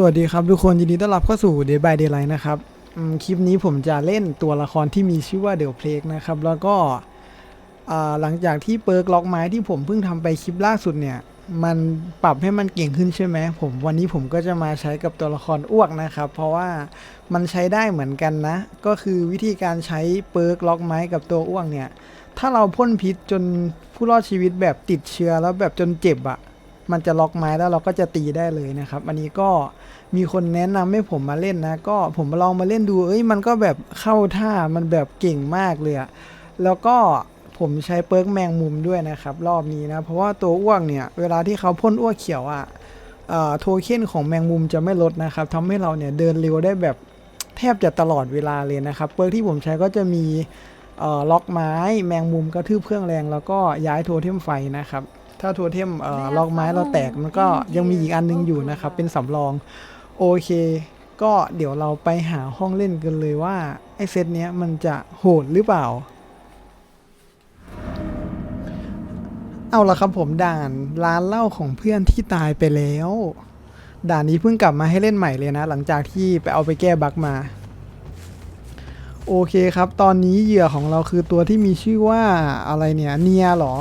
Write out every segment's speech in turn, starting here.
สวัสดีครับทุกคนยินดีต้อนรับเข้าสู่ Day by Daylight นะครับคลิปนี้ผมจะเล่นตัวละครที่มีชื่อว่าเด l เพลกนะครับ แล้วก็หลังจากที่เปิร์กล็อกไม้ที่ผมเพิ่งทำไปคลิปล่าสุดเนี่ย มันปรับให้มันเก่งขึ้นใช่ไหมผมวันนี้ผมก็จะมาใช้กับตัวละครอ้วกนะครับ เพราะว่ามันใช้ได้เหมือนกันนะ ก็คือวิธีการใช้เปิร์กล็อกไม้กับตัวอ้วกเนี่ย ถ้าเราพ่นพิษจนผู้รอดชีวิตแบบติดเชื้อแล้วแบบจนเจ็บอะ่ะ มันจะล็อกไม้แล้วเราก็จะตีได้เลยนะครับ อันนี้ก็มีคนแนะนำให้ผมมาเล่นนะ ก็ผมลองมาเล่นดู เอ้ยมันก็แบบเข้าท่ามันแบบเก่งมากเลยอะแล้วก็ผมใช้เปิร์กแมงมุมด้วยนะครับ รอบนี้นะ เพราะว่าตัวอ้วกเนี่ย เวลาที่เขาพ่นอ้วกเขียวอะเอ่อโทเค็นของแมงมุมจะไม่ลดนะครับทำให้เราเนี่ยเดินเร็วได้แบบแทบจะตลอดเวลาเลยนะครับเปิร์กที่ผมใช้ก็จะมีล็อกไม้ แมงมุมกระทืบเครื่องแรง แล้วก็ย้ายโทเทมไฟนะครับ ถ้าโทเทมเอ่อล็อกไม้เราแตกมันก็ยังมีอีกอันนึงอยู่นะครับ เป็นสำรอง โอเค ก็เดี๋ยวเราไปหาห้องเล่นกันเลยว่า ไอ้เซตเนี้ยมันจะโหดหรือเปล่า เอาละครับผมด่านร้านเหล้าของเพื่อนที่ตายไปแล้ว ด่านนี้เพิ่งกลับมาให้เล่นใหม่เลยนะ หลังจากที่ไปเอาไปแก้บั๊กมาโอเคครับ ตอนนี้เหยื่อของเราคือตัวที่มีชื่อว่าอะไรเนี่ย เนียเหรอ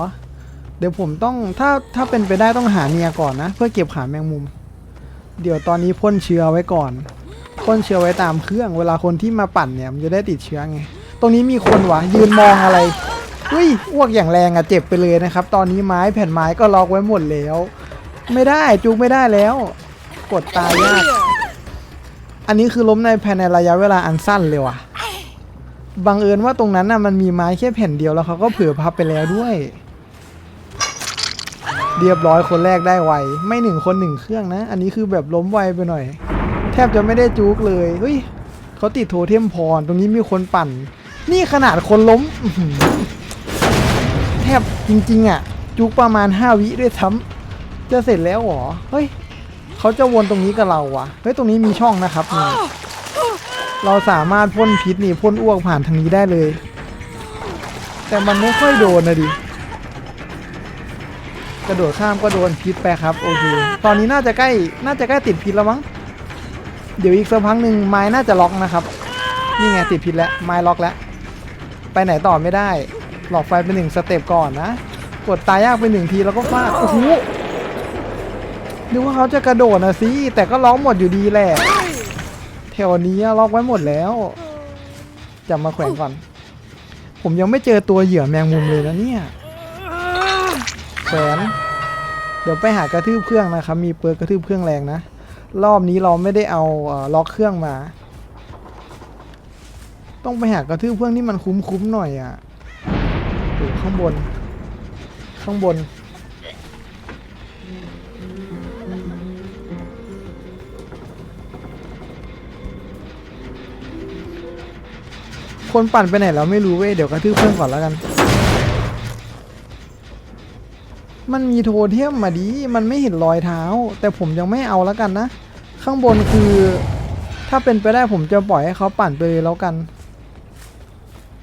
เดี๋ยวผมต้องถ้าถ้าเป็นไปได้ต้องหาเนียก่อนนะ เพื่อเก็บขาแมงมุม เดี๋ยวตอนนี้พ่นเชื้อไว้ก่อนพ่นเชื้อไว้ตามเครื่อง เวลาคนที่มาปั่นเนี่ยมันจะได้ติดเชื้อไง ตรงนี้มีคนวะยืนมองอะไรเฮ้ยอ้วกอย่างแรงอะเจ็บไปเลยนะครับ ตอนนี้ไม้แผ่นไม้ก็ล็อกไว้หมดแล้ว ไม่ได้จุกไม่ได้แล้ว กดตายยากอันนี้คือล้มในภายในระยะเวลาอันสั้นเลยว่ะบังเอิญว่าตรงนั้นน่ะมันมีไม้แค่แผ่นเดียวแล้วเขาก็เผื่อพับไปแล้วด้วย เรียบร้อยคนแรกได้ไว ไม่หนึ่งคนหนึ่งเครื่องนะ อันนี้คือแบบล้มไวไปหน่อย แทบจะไม่ได้จุกเลยเฮ้ยเขาติดโทเทมพร ตรงนี้มีคนปั่น นี่ขนาดคนล้มแทบจริงๆอะ จุกประมาณ 5 วิด้วยซ้ำจะเสร็จแล้วเหรอ เฮ้ยเขาจะวนตรงนี้กับเราวะเฮ้ยตรงนี้มีช่องนะครับนี่เราสามารถพ่นพิษนี่พ่นอ้วกผ่านทางนี้ได้เลย แต่มันไม่ค่อยโดนนะดิ กระโดดข้ามก็โดนพิษไปครับโอเคตอนนี้น่าจะใกล้น่าจะใกล้ติดพิษแล้วมั้งเดี๋ยวอีกสักพักหนึ่งไม้น่าจะล็อกนะครับ นี่ไงติดพิษแล้วไม้ล็อกแล้ว ไปไหนต่อไม่ได้ หลอกไฟไปหนึ่งสเต็ปก่อนนะ กดตายยากไปหนึ่งทีแล้วก็ฟาดโอ้โหนึกว่าเขาจะกระโดดนะสิแต่ก็ล็อกหมดอยู่ดีแหละแถวนี้ล็อกไว้หมดแล้วจับมาแขวนก่อน ผมยังไม่เจอตัวเหยื่อแมงมุมเลยนะเนี่ย แขวนเดี๋ยวไปหากระทืบเครื่องนะครับ มีเปิร์กระทืบเครื่องแรงนะ รอบนี้เราไม่ได้เอาเอ่อล็อกเครื่องมา ต้องไปหากระทืบเครื่องที่มันคุ้มๆหน่อยอะโอ้ข้างบน ข้างบน คนปั่นไปไหนเราไม่รู้เว้ยเดี๋ยวกระทืบเครื่องก่อนแล้วกัน มันมีโทเทมมาดีมันไม่เห็นรอยเท้า แต่ผมยังไม่เอาแล้วกันนะ ข้างบนคือ ถ้าเป็นไปได้ผมจะปล่อยให้เขาปั่นไปเลยแล้วกัน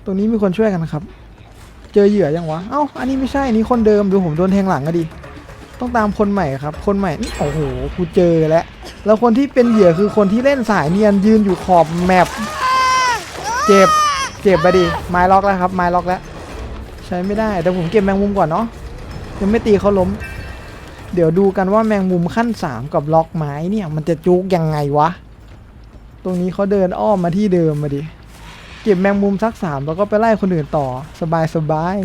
ตรงนี้มีคนช่วยกันครับ เจอเหยื่อยังวะ เอ้า อันนี้ไม่ใช่ อันนี้คนเดิม ดูผมโดนแทงหลังอะดิต้องตามคนใหม่ครับ คนใหม่ โอ้โห กูเจอแล้ว แล้วคนที่เป็นเหยื่อคือคนที่เล่นสายเนียนยืนอยู่ขอบแมป เจ็บ เจ็บไปดิ ไม้ล็อกแล้วครับ ไม้ล็อกแล้ว ใช้ไม่ได้ แต่ผมเก็บแมงมุมก่อนเนาะ ยังไม่ตีเขาล้ม เดี๋ยวดูกันว่าแมงมุมขั้นสามกับล็อกไม้เนี่ยมันจะจุกยังไงวะ ตรงนี้เขาเดินอ้อมมาที่เดิมมาดิ เก็บแมงมุมสักสามแล้วก็ไปไล่คนอื่นต่อสบายสบาย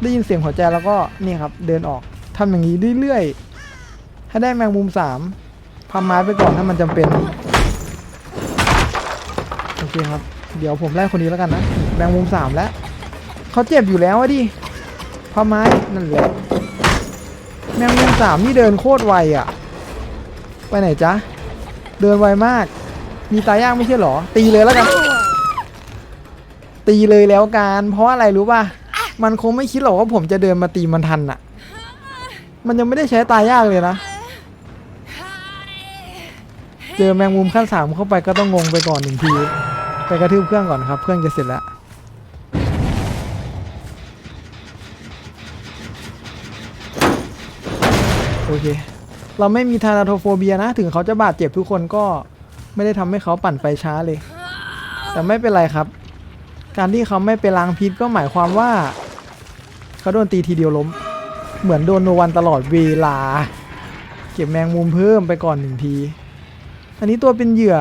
ได้ยินเสียงหัวใจแล้วก็นี่ครับเดินออกทำอย่างนี้เรื่อยๆให้ได้แมงมุมสามพับไม้ไปก่อนถ้ามันจำเป็นโอเคครับ เดี๋ยวผมไล่คนนี้แล้วกันนะแมงมุมสามแล้วเขาเจ็บอยู่แล้วอะดิ พับไม้นั่นแหละแมงมุมสามนี่เดินโคตรไวอะไปไหนจ๊ะ เดินไวมาก มีตายยางไม่ใช่หรอ ตีเลยแล้วกัน ตีเลยแล้วกันเพราะอะไรรู้ป่ะ มันคงไม่คิดหรอกว่าผมจะเดินมาตีมันทันอะมันยังไม่ได้ใช้ตายยากเลยนะ เจอแมงมุมขั้นสามเข้าไปก็ต้องงงไปก่อนหนึ่งที ไปกระทืบเครื่องก่อนครับ เครื่องจะเสร็จแล้ว โอเค เราไม่มีทานาโทโฟเบียนะ ถึงเขาจะบาดเจ็บทุกคนก็ไม่ได้ทำให้เขาปั่นไฟช้าเลย แต่ไม่เป็นไรครับ การที่เขาไม่ไปล้างพิษก็หมายความว่า เขาโดนตีทีเดียวล้ม เหมือนโดนโนวันตลอดเวลา เก็บแมงมุมเพิ่มไปก่อนหนึ่งที อันนี้ตัวเป็นเหยื่อ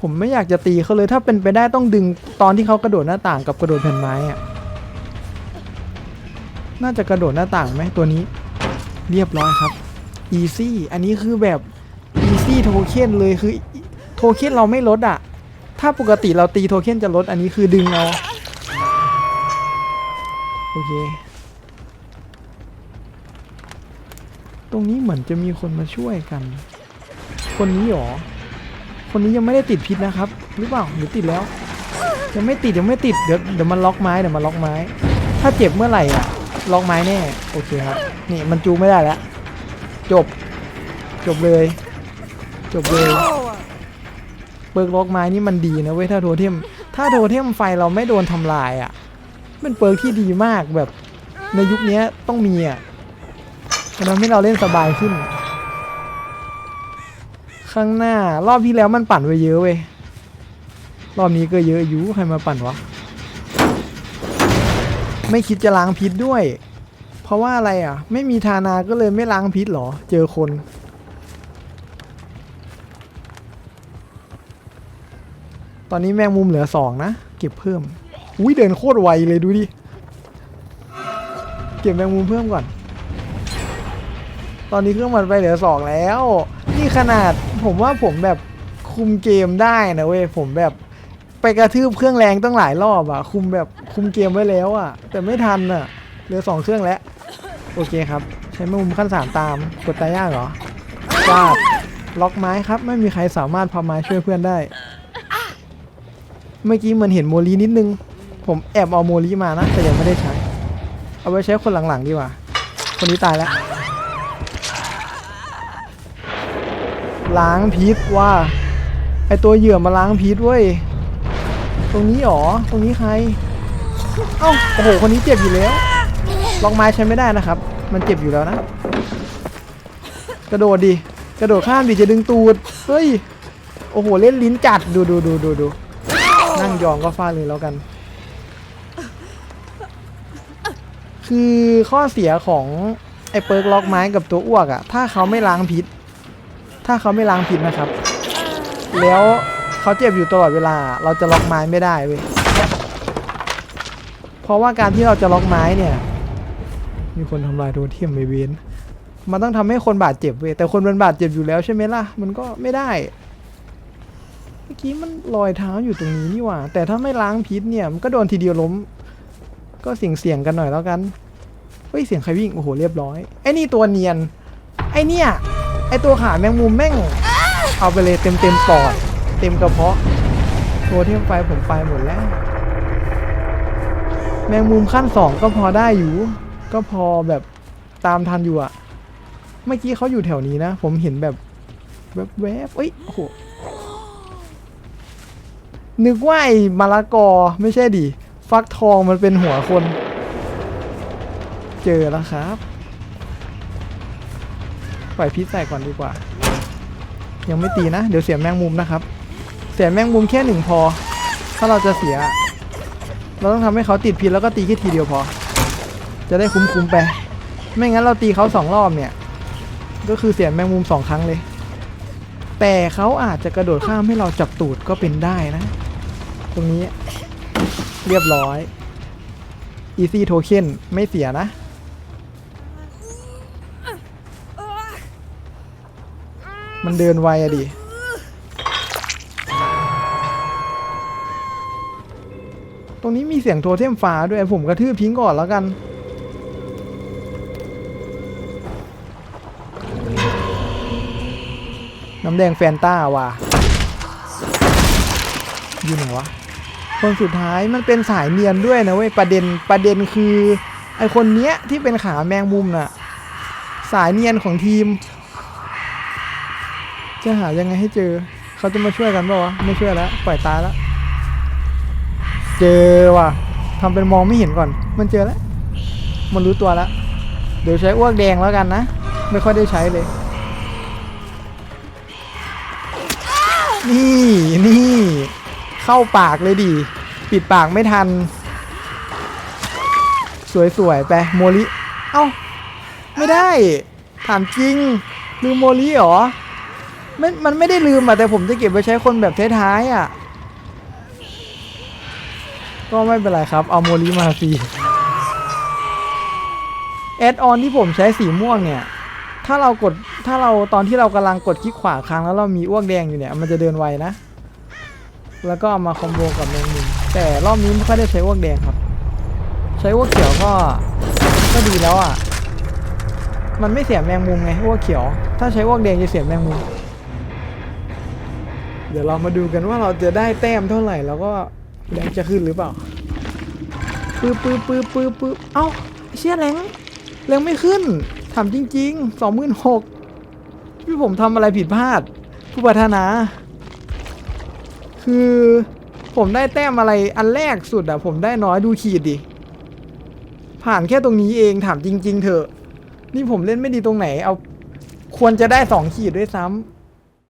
ผมไม่อยากจะตีเขาเลย ถ้าเป็นไปได้ต้องดึงตอนที่เขากระโดดหน้าต่างกับกระโดดแผ่นไม้อะน่าจะกระโดดหน้าต่างไหมตัวนี้ เรียบร้อยครับ easy อันนี้คือแบบ easy โทเค็นเลยคือโทเค็นเราไม่ลดอะถ้าปกติเราตีโทเค็นจะลดอันนี้คือดึงเอาโอเค ตรงนี้เหมือนจะมีคนมาช่วยกัน คนนี้หรอ คนนี้ยังไม่ได้ติดพิษนะครับ หรือเปล่าหรือติดแล้ว ยังไม่ติดยังไม่ติด เดี๋ยวเดี๋ยวมันล็อกไม้เดี๋ยวมันล็อกไม้ ถ้าเจ็บเมื่อไหร่อะ ล็อกไม้แน่ โอเคครับ นี่มันจูงไม่ได้แล้ว จบ จบเลย จบเลยเปิร์กล็อกไม้นี่มันดีนะเว้ยถ้าโทเทมถ้าโทเทมไฟเราไม่โดนทำลายอะเป็นเปิร์กที่ดีมากแบบในยุคนี้ต้องมีอะมันทำให้เราเล่นสบายขึ้น ข้างหน้ารอบที่แล้วมันปั่นไปเยอะเว้ยรอบนี้ก็เยอะอยู่ใครมาปั่นวะ ไม่คิดจะล้างพิษด้วย ราะว่าอะไรอะ ไม่มีทานาก็เลยไม่ล้างพิษเหรอ เจอคน ตอนนี้แมงมุมเหลือสองนะ เก็บเพิ่ม อุ้ยเดินโคตรไวเลยดูดิ เก็บแมงมุมเพิ่มก่อน ตอนนี้เครื่องมันไปเหลือสองแล้ว นี่ขนาดผมว่าผมแบบคุมเกมได้นะเว้ยผมแบบไปกระทืบเครื่องแรงตั้งหลายรอบอะคุมแบบคุมเกมไว้แล้วอะแต่ไม่ทันอะเหลือสองเครื่องแล้ว โอเคครับ ใช้แมงมุมขั้นสามตามกดตายยากเหรอวาดล็อกไม้ครับ ไม่มีใครสามารถพาไม้ช่วยเพื่อนได้ เมื่อกี้เหมือนเห็นโมลีนิดนึง ผมแอบเอาโมลีมานะ แต่ยังไม่ได้ใช้ เอาไว้ใช้คนหลังๆดีกว่า คนนี้ตายแล้ว ล้างพิษว่า ไอตัวเหยื่อมาล้างพิษเว้ย ตรงนี้หรอ ตรงนี้ใคร เอ้า โอ้โห คนนี้เจ็บอยู่แล้ว ล็อกไม้ใช้ไม่ได้นะครับ มันเจ็บอยู่แล้วนะ กระโดดดิ กระโดดข้ามดิจะดึงตูด เฮ้ย โอ้โห เล่นลิ้นจัด ดูดูดูดูดูนั่งยองก็ฟาดเลยแล้วกัน คือข้อเสียของไอ้เปิร์กล็อกไม้กับตัวอ้วกอะถ้าเขาไม่ล้างพิษ ถ้าเขาไม่ล้างพิษนะครับ แล้วเขาเจ็บอยู่ตลอดเวลา เราจะล็อกไม้ไม่ได้เว้ย เพราะว่าการที่เราจะล็อกไม้เนี่ย มีคนทำลายโทเทมไมเวนมันต้องทำให้คนบาดเจ็บเว้ยแต่คนมันบาดเจ็บอยู่แล้วใช่ไหมล่ะ มันก็ไม่ได้ เมื่อกี้มันรอยเท้าอยู่ตรงนี้นี่หว่า แต่ถ้าไม่ล้างพิษเนี่ยมันก็โดนทีเดียวล้ม ก็เสี่ยงเสี่ยงกันหน่อยแล้วกันเฮ้ยเสียงใครวิ่งโอ้โหเรียบร้อยไอ้นี่ตัวเนียน ไอ้เนี่ยไอ้ตัวขาแมงมุมแม่งเอาไปเลยเต็มเต็มปอด เต็มกระเพาะตัวเทียมไฟผมไปหมดแล้ว แมงมุมขั้นสองก็พอได้อยู่ ก็พอแบบตามทันอยู่อะเมื่อกี้เขาอยู่แถวนี้นะ ผมเห็นแบบแวบๆเอ้ยโอ้โหนึกว่าไอ้มะละกอไม่ใช่ดิฟักทองมันเป็นหัวคน เจอแล้วครับปล่อยพิษใส่ก่อนดีกว่า ยังไม่ตีนะ เดี๋ยวเสียแมงมุมนะครับ เสียแมงมุมแค่หนึ่งพอ ถ้าเราจะเสีย เราต้องทำให้เขาติดพิษแล้วก็ตีแค่ทีเดียวพอ จะได้คุ้มๆไป ไม่งั้นเราตีเขาสองรอบเนี่ย ก็คือเสียแมงมุมสองครั้งเลย แต่เขาอาจจะกระโดดข้ามให้เราจับตูดก็เป็นได้นะ ตรงนี้เรียบร้อย Easy Token ไม่เสียนะ มันเดินไวอะดิ ตรงนี้มีเสียงโทเทมฟ้าด้วยผมกระทืบทิ้งก่อนแล้วกัน น้ำแดงแฟนต้าว่ะอยู่ไหนวะ คนสุดท้ายมันเป็นสายเนียนด้วยนะเว้ยประเด็นประเด็นคือไอคนเนี้ยที่เป็นขาแมงมุมน่ะ สายเนียนของทีม จะหายังไงให้เจอ เขาจะมาช่วยกันป่าวะไม่ช่วยแล้วปล่อยตายแล้วเจอว่ะทำเป็นมองไม่เห็นก่อน มันเจอแล้ว มันรู้ตัวแล้วเดี๋ยวใช้อ้วกแดงแล้วกันนะ ไม่ค่อยได้ใช้เลย นี่นี่เข้าปากเลยดิปิดปากไม่ทัน สวยๆไปโมลิเอ้าไม่ได้ ถามจริง ลืมโมลิเหรอไม่มันไม่ได้ลืมอะแต่ผมจะเก็บไว้ใช้คนแบบท้ายๆอะก็ไม่เป็นไรครับ เอาโมลิมาฟรีแอดออนที่ผมใช้สีม่วงเนี่ย ถ้าเรากด ถ้าเราตอนที่เรากำลังกดคลิกขวาค้างแล้วเรามีอ้วกแดงอยู่เนี่ย มันจะเดินไวนะ แล้วก็เอามาคอมโบกับแมงมุมแต่รอบนี้ไม่ค่อยได้ใช้อ้วกแดงครับ ใช้อ้วกเขียวก็ก็ดีแล้วอะ มันไม่เสียแมงมุมไงอ้วกเขียว ถ้าใช้อ้วกแดงจะเสียแมงมุม เดี๋ยวเรามาดูกันว่าเราจะได้แต้มเท่าไหร่แล้วก็แรงจะขึ้นหรือเปล่าปื๊บปื๊บปื๊บปื๊บปื๊บเอ้าเชี่ยแรงแรงไม่ขึ้นถามจริงๆสองหมื่นหก พี่ผมทำอะไรผิดพลาดผู้พัฒนา คือผมได้แต้มอะไรอันแรกสุดอะผมได้น้อยดูขีดดิ ผ่านแค่ตรงนี้เองถามจริง ๆ เถอะ นี่ผมเล่นไม่ดีตรงไหน เอาควรจะได้สองขีดด้วยซ้